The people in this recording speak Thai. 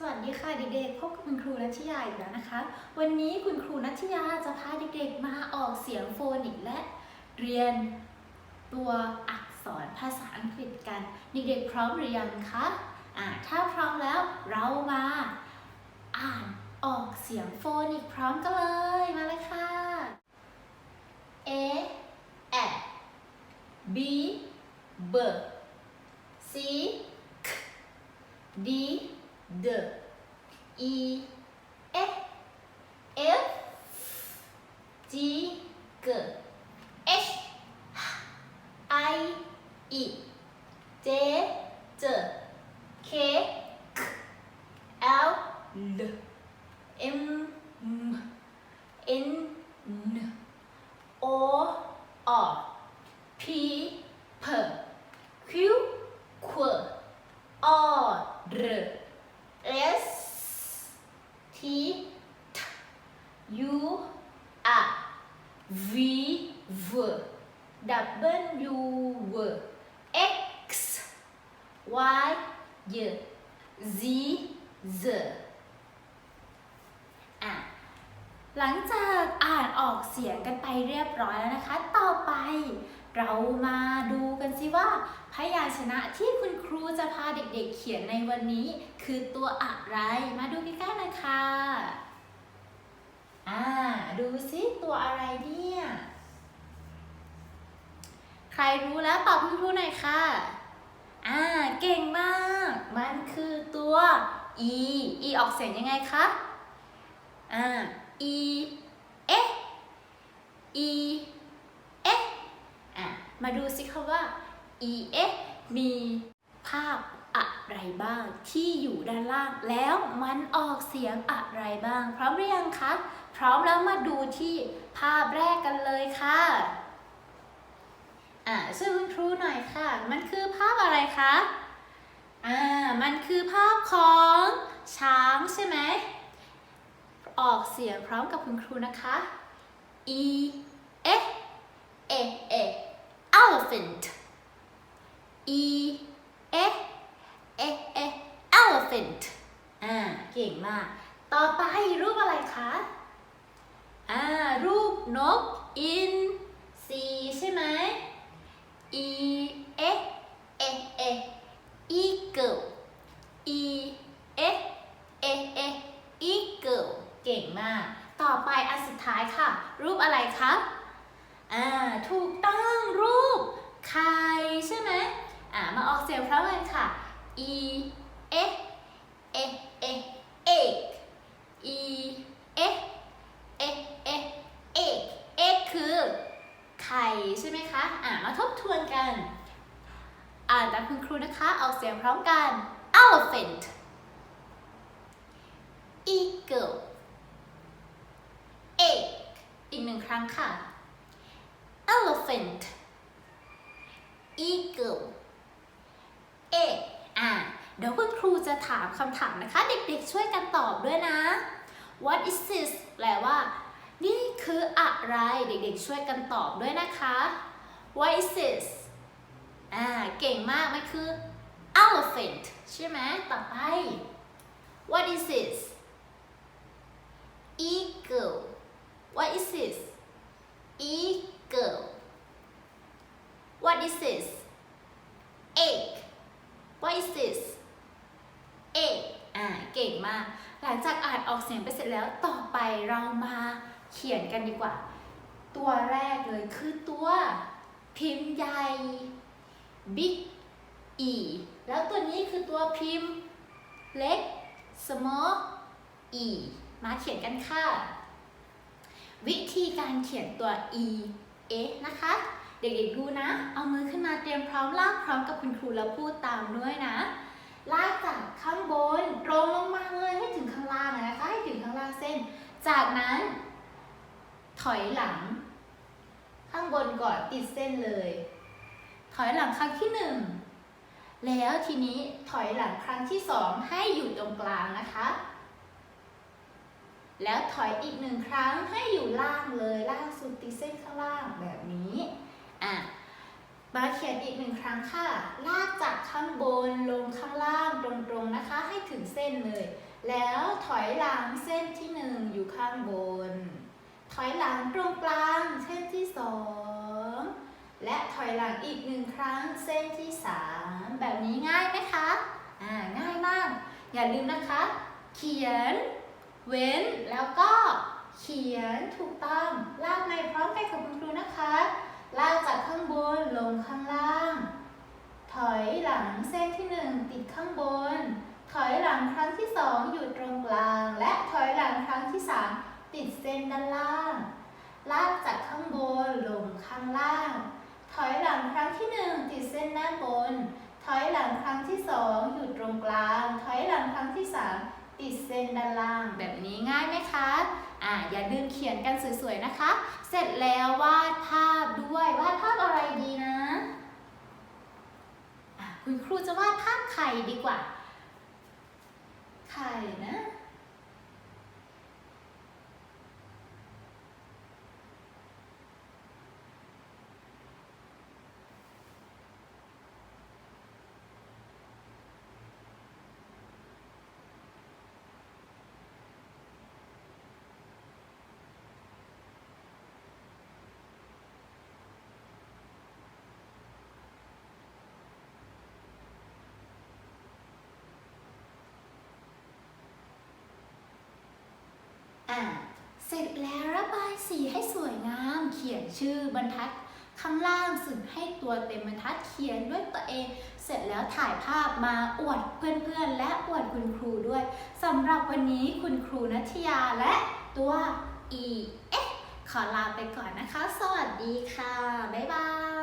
สวัสดีค่ะเด็กๆ พบกับคุณครูนัชยาอีกแล้วนะคะ วันนี้คุณครูนัชยาจะพาเด็กๆ มาออกเสียงโฟนิกและเรียนตัวอักษรภาษาอังกฤษกัน เด็กๆ พร้อมหรือยังคะอ่าถ้าพร้อมแล้วเรามาอ่านออกเสียงโฟนิกพร้อมกันเลยมาเลยค่ะ A A B B C K D D E F G G H I E J J K K L L M M N U R V V W V X Y Z Z อะหลังจากอ่านออกเสียงกันไปเรียบร้อยแล้วนะคะ ต่อไปเรามาดูกันสิว่า พยัญชนะที่คุณครูจะพาเด็กๆเขียนในวันนี้ คือตัวอะไร มาดูใกล้ๆหน่อยค่ะ อ่า ดูสิตัวอะไรเนี่ย ใครรู้แล้วตอบคุณครูหน่อยค่ะ อ่า เก่งมาก มันคือตัว e e ออกเสียงยังไงคะ อ่า e เอ๊ะ e เอ๊ะ อะ มาดูสิคะว่า e เอ๊ะมีภาพ อะไรบ้างที่อยู่ด้านล่าง แล้วมันออกเสียงอะไรบ้าง พร้อมหรือยังคะ พร้อมแล้วมาดูที่ภาพแรกกันเลยค่ะอ่าช่วยคุณครูหน่อยค่ะ มันคือภาพอะไรคะอ่ามันคือภาพของช้างใช่ไหมออกเสียงพร้อมกับคุณครูนะคะ e e e e elephant e e e e elephant อ่า เก่งมาก ต่อไปรูปอะไรคะ อ่า รูป นก in C ใช่ไหม e e e e eagle e e e e eagle เอเออีเกิลเก่งมาก ต่อไปอันสุดท้ายค่ะ รูปอะไรคะอ่าถูกต้องรูปไข่ใช่ไหมอ่ามาออกเสียงพร้อมกันค่ะ e e e e egg e e e e egg egg คือไข่ใช่ไหมคะ อ่า มาทบทวนกัน อ่านตามคุณครูนะคะ ออกเสียงพ ร้อมกัน elephant eagle egg อีกหนึ่งครั้งค่ะ elephant eagle egg อะเดี๋ยวคุณครูจะถามคำถามนะคะ เด็กๆช่วยกันตอบด้วยนะ what is this แปลว่า นี่คืออะไรเด็กๆช่วยกันตอบด้วยนะคะ what is this อ่าเก่งมากมันคือ elephant ใช่ไหมต่อไป what is this eagle what is this eagle what is this egg what is this egg อ่าเก่งมาก หลังจากอ่านออกเสียงไปเสร็จแล้วต่อไปเรามาเขียนกันดีกว่า ตัวแรกเลยคือตัวพิมพ์ใหญ่ big E แล้วตัวนี้คือตัวพิมพ์เล็ก small e มาเขียนกันค่ะ วิธีการเขียนตัว e a นะคะ เด็กๆดูนะ เอามือขึ้นมาเตรียมพร้อมลากพร้อมกับคุณครูแล้วพูดตามด้วยนะ ลากจากข้างบนตรงลงมาเลยให้ถึงข้างล่างนะคะ ให้ถึงข้างล่างเส้น จากนั้น ถอยหลัง ข้างบนก่อนติดเส้นเลย ถอยหลังครั้งที่หนึ่ง แล้วทีนี้ถอยหลังครั้งที่สองให้อยู่ตรงกลางนะคะ แล้วถอยอีกหนึ่งครั้งให้อยู่ล่างเลยล่างสุดติดเส้นข้างล่างแบบนี้อะมาเขียนอีกหนึ่งครั้งค่ะ ลากจากข้างบนลงข้างล่างตรงๆนะคะ ให้ถึงเส้นเลย แล้วถอยหลังเส้นที่หนึ่งอยู่ข้างบน ถอยหลังตรงกลางเส้นที่สองและถอยหลังอีกหนึ่งครั้งเส้นที่สามแบบนี้ง่ายไหมคะอ่าง่ายมาก อย่าลืมนะคะ เขียน เว้น แล้วก็เขียนถูกต้องลากในพร้อมกันกับคุณครูนะคะ ลากจากข้างบนลงข้างล่าง ถอยหลังเส้นที่หนึ่งติดข้างบน ถอยหลังครั้งที่สองอยู่ตรงกลาง และถอยหลังครั้งที่สามติดเส้นด้านล่าง ลากจากข้างบนลงข้างล่าง ถอยหลังครั้งที่หนึ่งติดเส้นด้านบน ถอยหลังครั้งที่สองอยู่ตรงกลาง ถอยหลังครั้งที่สามติดเส้นด้านล่าง แบบนี้ง่ายไหมคะอ่าอย่าลืมเขียนกันสวยๆนะคะ เสร็จแล้ววาดภาพด้วยวาดภาพอะไรดีนะะคุณครูจะวาดภาพไข่ดีกว่า ไข่นะ อ่า เสร็จแล้วระบายสีให้สวยงาม เขียนชื่อบรรทัดข้างล่างสึ่งให้ตัวเต็มบรรทัดเขียนด้วยตัวเอง เสร็จแล้วถ่ายภาพมาอวดเพื่อนๆ และอวดคุณครูด้วยสำหรับวันนี้คุณครูนัทยาและตัว E เอ๊ะขอลาไปก่อนนะคะ สวัสดีค่ะ บ๊ายบาย